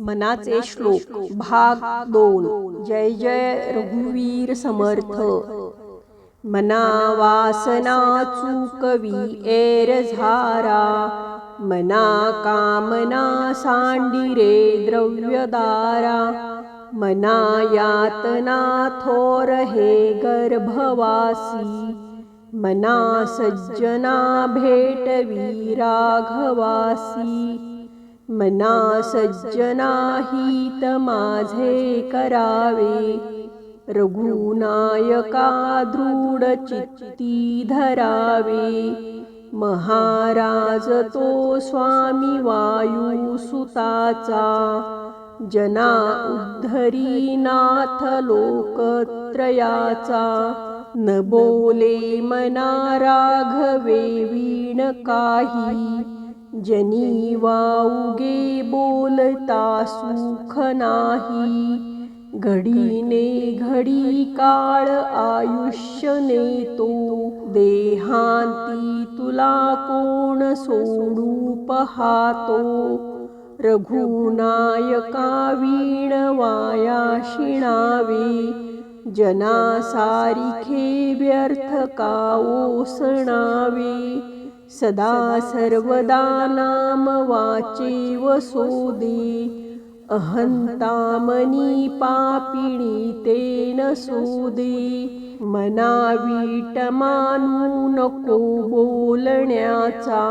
मनाचे श्लोक भाग दोन. जय जय रघुवीर समर्थ. मना वासना चूकवी एर झारा. मना कामना सांडिरे द्रव्यदारा. मना यातना थोर हे गर्भवासी. मना सज्जना भेटवी राघवासी. मना सज्जनाहीत माझे करावे। रघुनायका दृढ चित्ती धरावे महाराज तो स्वामी वायुसुताचा। जना उद्धरी नाथ लोकत्रयाचा। न बोले मना राघवे वीण काही। जनी वाऊगे बोलता सुख नाही. घडीने घडी काळ आयुष्य नेतो देहांती तुला कोण सोडू पहातो? रघुनायका वीण वाया शिणावे. जना सारिखे व्यर्थ का ओसणावे? सदा सर्वदा नाम वाचे वसोदे अहंतामनी पापिणी तेन सोदे। मना वीट मानू नको बोलण्याचा।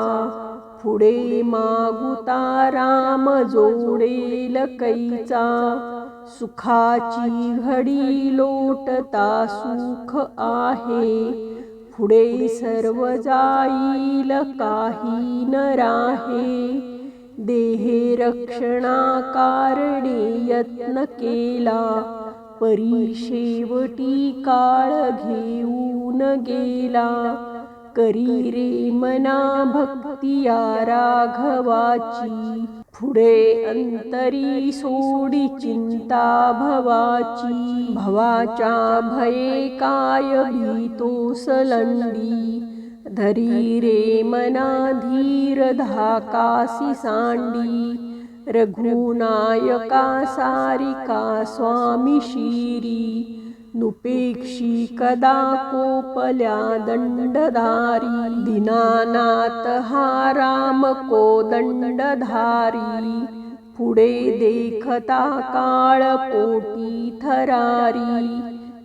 पुढे मागुता राम जोडेल कैचा। सुखाची घडी लोटता सुख आहे। पुढे सर्व जाईल काही न राहे. देहे रक्षणा कारणे यत्न केला. परी शेवटी काळ घेऊन गेला. करी रे मना भक्तिया राघवाची. पुढे अंतरी सोडी चिंता भवाची भवाच्या भये काय भीतो सलंडी? धरी रे मना धीर धाकासी सांडी रघुनायका सारिका स्वामी शिरी नुपेक्षी कदा कोपल्या दंडधारी दीनानाथ हा राम को दंडधारी. पुढे देखता काळ पोटी थरारी.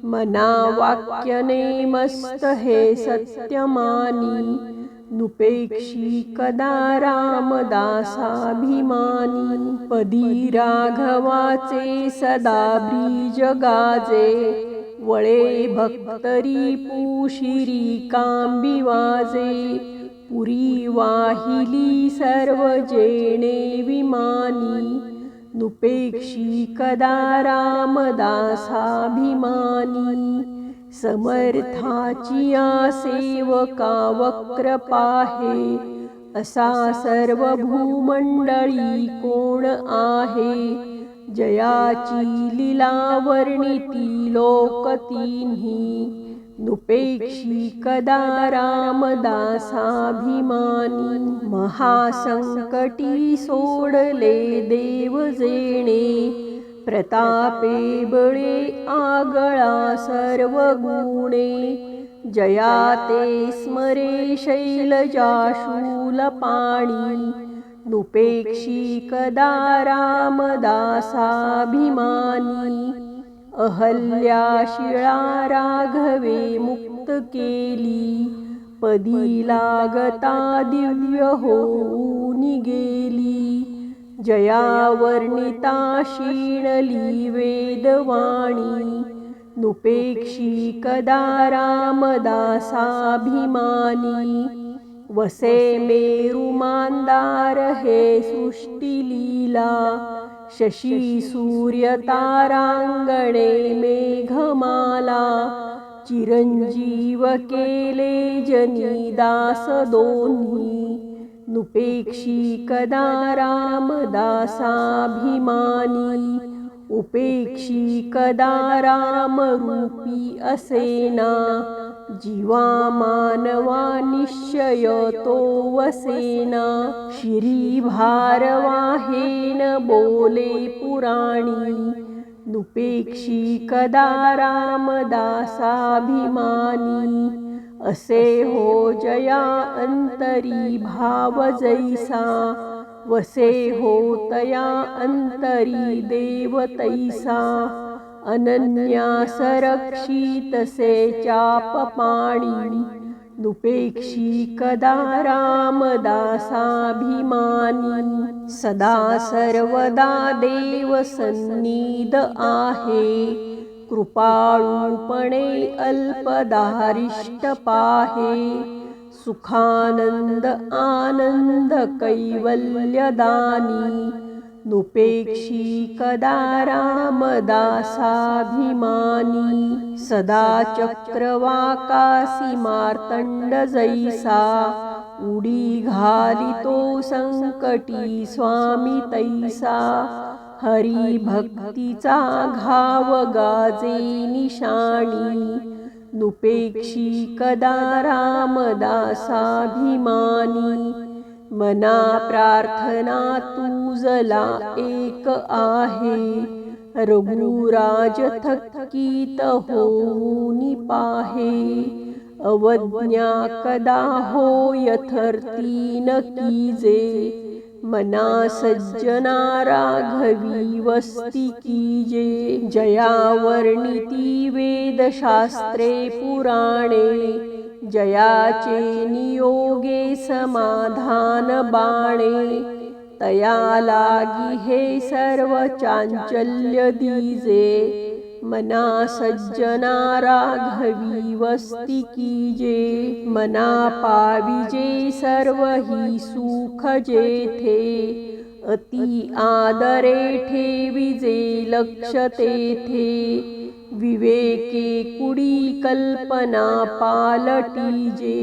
मना वाक्यने मस्त हे सत्यमानी. नुपेक्षी कदा रामदासाभिमानी पदी राघवाचे सदा ब्रीज गाजे. वळे भक्तरी पुशिरी कांबी वाजे. पुरी वाहिली सर्व जेणे विमानी. नुपेक्षी कदा रामदासाभिमानी. समर्थाची सेवका वक्र पाहे असा सर्व भूमंडळी कोण आहे? जयाची लीला वर्णिती लोक तिन्ही नुपेक्षी कदा रामदासाभिमानी. महासंकटी सोडले देव जेणे प्रतापे बळे आगळा सर्व गुणे जया ते स्मरे शैलजाशूल पाणी नुपेक्षी कदा रामदासाभिमानी अहल्या शिळा राघवे मुक्त केली पदी लागता दिव्य होऊनी गेली जया वर्णिता शीणली वेदवाणी नुपेक्षी कदा रामदासाभिमानी वसे मेरु मांदार हे सृष्टिलीला शशी सूर्य तारांगणे मेघमाला चिरंजीव केले जनीदास दोन्ही नुपेक्षी कदा रामदासाभिमानी उपेक्षी कदा रामरूपी असेना जीवा मानवा निश्चय तो वसेना। शिरी भारवाहेन बोले पुराणी नुपेक्षी कदा रामदासाभिमानी। असे हो जया अंतरी भाव जैसा वसे होतया अंतरी देवतैसा अनन्या सरक्षितसे तसे चाप नुपेक्षी कदा रामदासाभिमानी सदा सर्वदा देव सन्निध आहे कृपाळूपणे अल्पदारिष्ट पाहे. सुखानंद आनंद कैवल्यदानी। नुपेक्षी कदा रामदासाभिमानी। सदा चक्रवाकासी मार्तंड जैसा। उडी घालितो संकटी स्वामी तैसा। हरी भक्तीचा घाव गाजे निशाणी। नुपेक्षी कदा रामदासाभिमानी। मना प्रार्थना तुजला एक आहे। रघुराज थकीत होऊनी पाहे। अवज्ञा कदा हो यथर्थी न कीजे मना सज्जना राघवी वस्ती कीजे जया वर्णिती वेदशास्त्रे पुराणे। जयाचे नियोगे समाधान बाणे तया लागी हे सर्व चांचल्य दीजे मना सज्जना राघवी वस्ती कीजे मना पाविजे सर्व ही सुख जेथे अति आदरे ठेविजे लक्ष तेथे विवेके कुडी कल्पना पालटीजे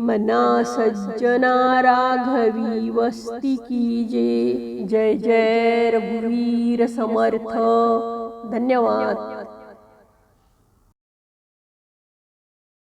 मना सज्जना राघवी वस्ती कीजे जय जय रघुवीर समर्थ। धन्यवाद।